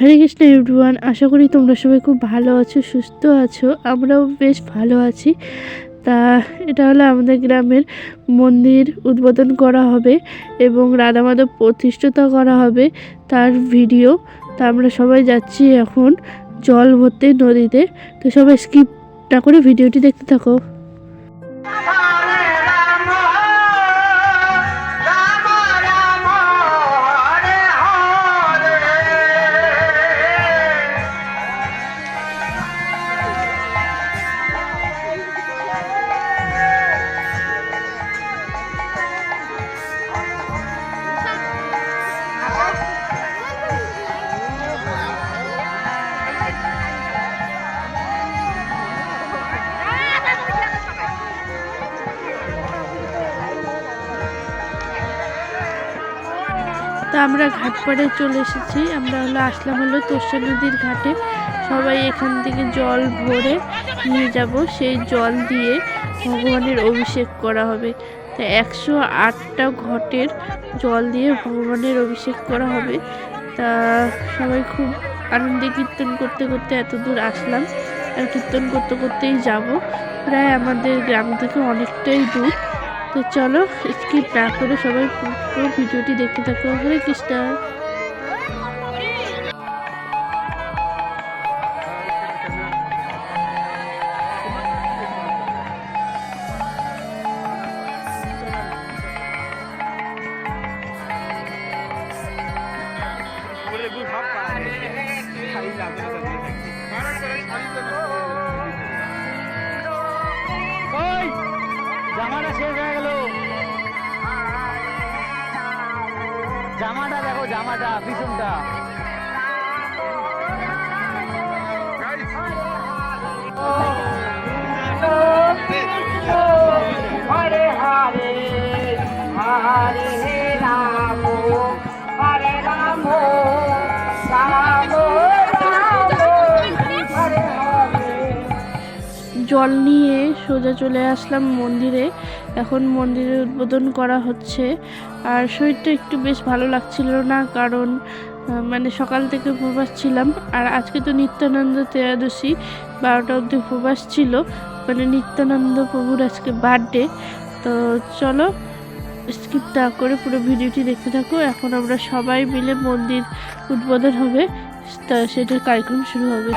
হরে Krishna everyone আশা করি তোমরা সবাই খুব ভালো আছো, সুস্থ আছো, আমরাও বেশ ভালো আছি। তা এটা হলো আমাদের গ্রামের মন্দির উদ্বোধন করা হবে এবং রাধা মাধব প্রতিষ্ঠিত করা হবে তার ভিডিও তা আমরা সবাই যাচ্ছি এখন জল ভরতে নদীতে। তো সবাই স্কিপ না করে ভিডিওটি দেখতে থাকো। তা আমরা ঘাট পাড়ে চলে এসেছি। আমরা হলো আসলাম হলো তোষা নদীর ঘাটে। সবাই এখান থেকে জল ভরে নিয়ে যাব। সেই জল দিয়ে ভগবানের অভিষেক করা হবে। তা একশো আটটা ঘটের জল দিয়ে ভগবানের অভিষেক করা হবে। তা সবাই খুব আনন্দে কীর্তন করতে করতে এত দূর আসলাম। আর কীর্তন করতে করতেই যাব। প্রায় আমাদের গ্রাম থেকে অনেকটাই দূর। তো চলো স্কিপ না করে সবাই পুরো ভিডিওটি দেখতে থাকো। হরে কৃষ্ণ। ওই জামাটা শেষ হয়ে গেল। জামাটা দেখো জামাটা পিছনটা। হরে হরে হরে জল নিয়ে সোজা চলে আসলাম মন্দিরে। এখন মন্দিরে উদ্বোধন করা হচ্ছে। আর শরীরটা একটু বেশ ভালো লাগছিল না, কারণ মানে সকাল থেকে উপবাস ছিলাম। আর আজকে তো নিত্যানন্দ ত্রয়োদশী, বারোটা অবধি উপবাস ছিল। মানে নিত্যানন্দ প্রভুর আজকে বার্থডে তো চলো স্কিপ না করে পুরো ভিডিওটি দেখতে থাকো। এখন আমরা সবাই মিলে মন্দির উদ্বোধন হবে। তা সেটার কার্যক্রম শুরু হবে।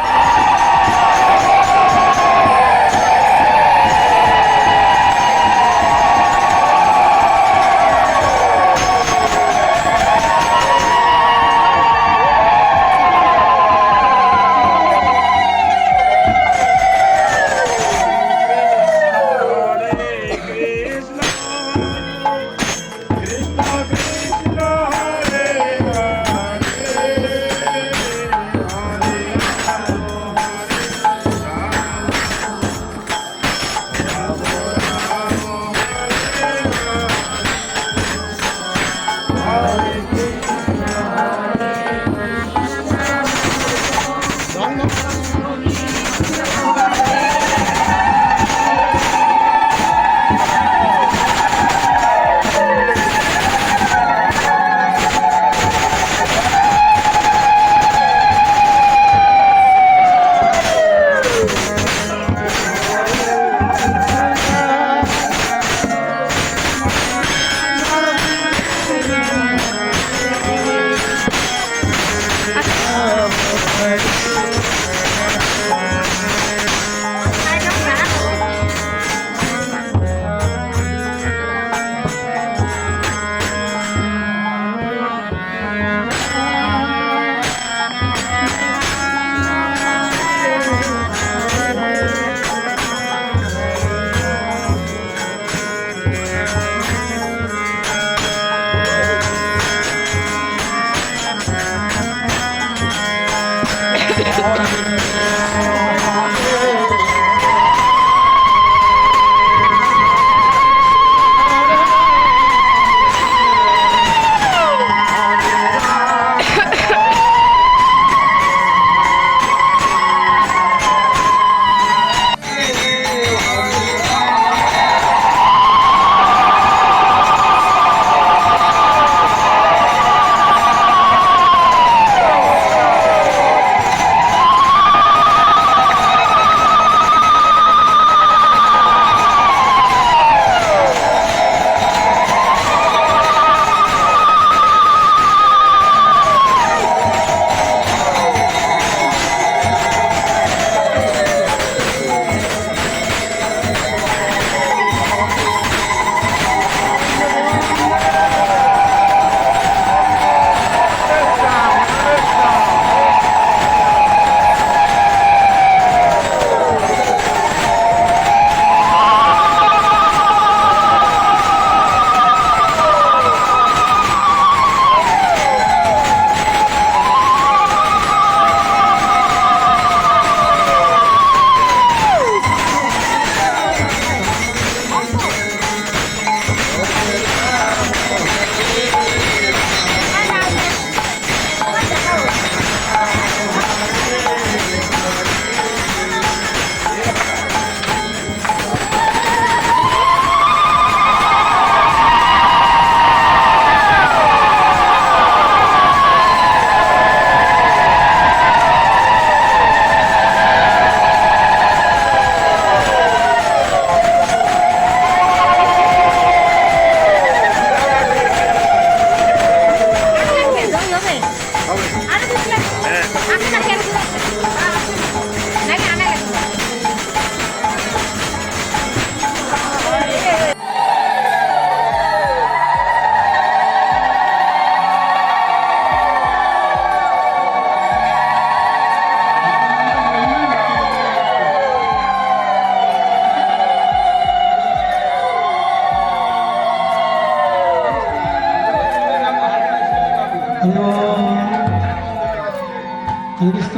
কৃষ্ণ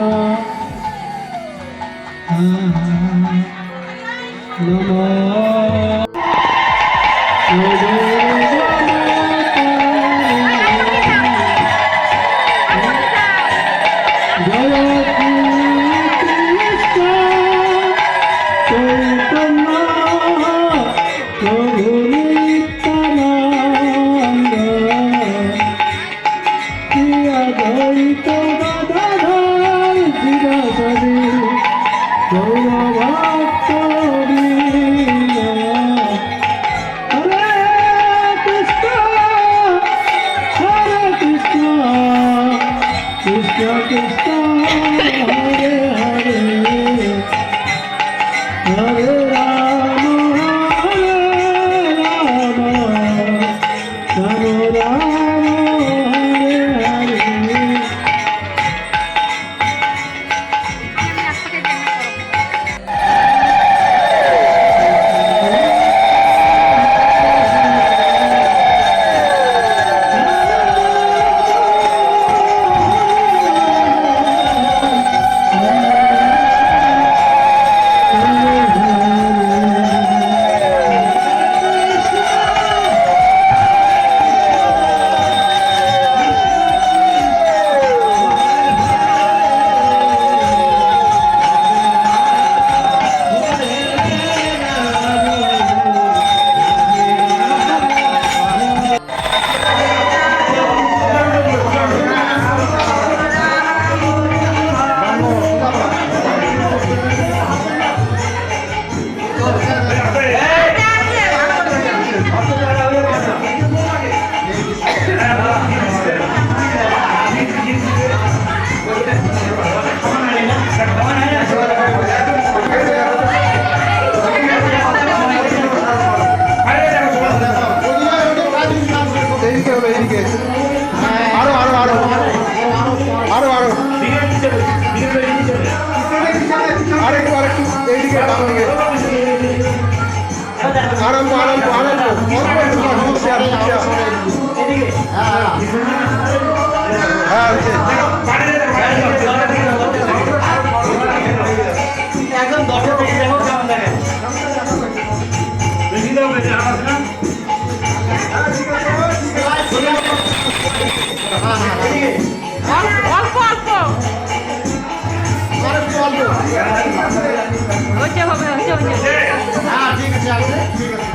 নম এইদিকে ডান দিকে আরম্ভ আরম্ভ আরম্ভ আর সমস্যা। হ্যাঁ ঠিক আছে আছে ঠিক আছে।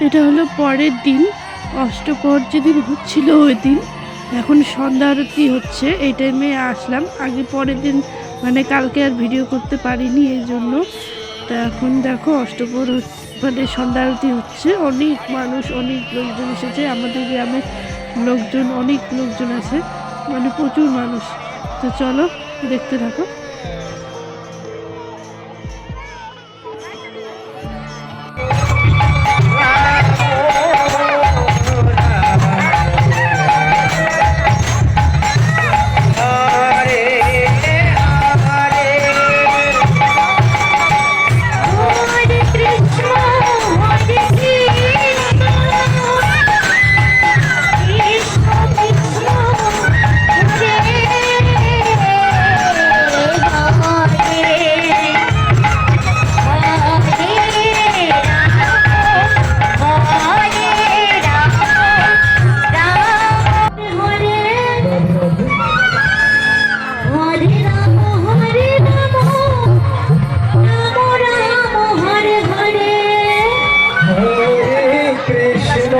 এটা হলো পরের দিন। অষ্টপর যেদিন হচ্ছিল ওই দিন। এখন সন্ধ্যা আরতি হচ্ছে, এই টাইমে আসলাম। আগে পরের দিন মানে কালকে আর ভিডিও করতে পারিনি এই জন্য। তা এখন দেখো অষ্টপর মানে সন্ধ্যা আরতি হচ্ছে। অনেক মানুষ, অনেক লোকজন এসেছে। আমাদের গ্রামে লোকজন, অনেক লোকজন আছে। মানে প্রচুর মানুষ। তো চলো, দেখতে থাকো।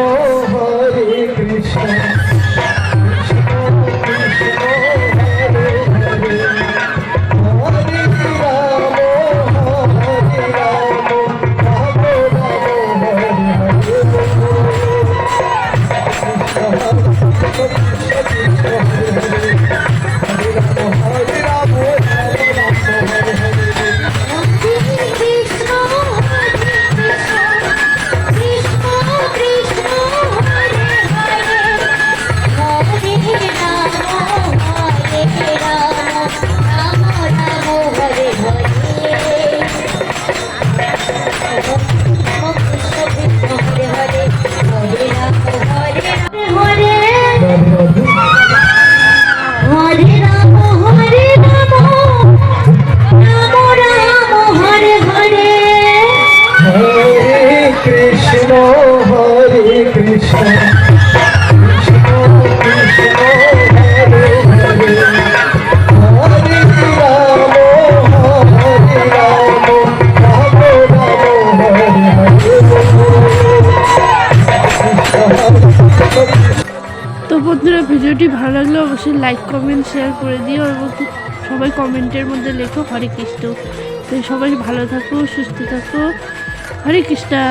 হরে অবশ্যই লাইক কমেন্ট শেয়ার করে দিও এবং সবাই কমেন্টের মধ্যে লেখো, হরে কৃষ্ণ। তো সবাই ভালো থাকো, সুস্থ থাকো। হরে কৃষ্ণা।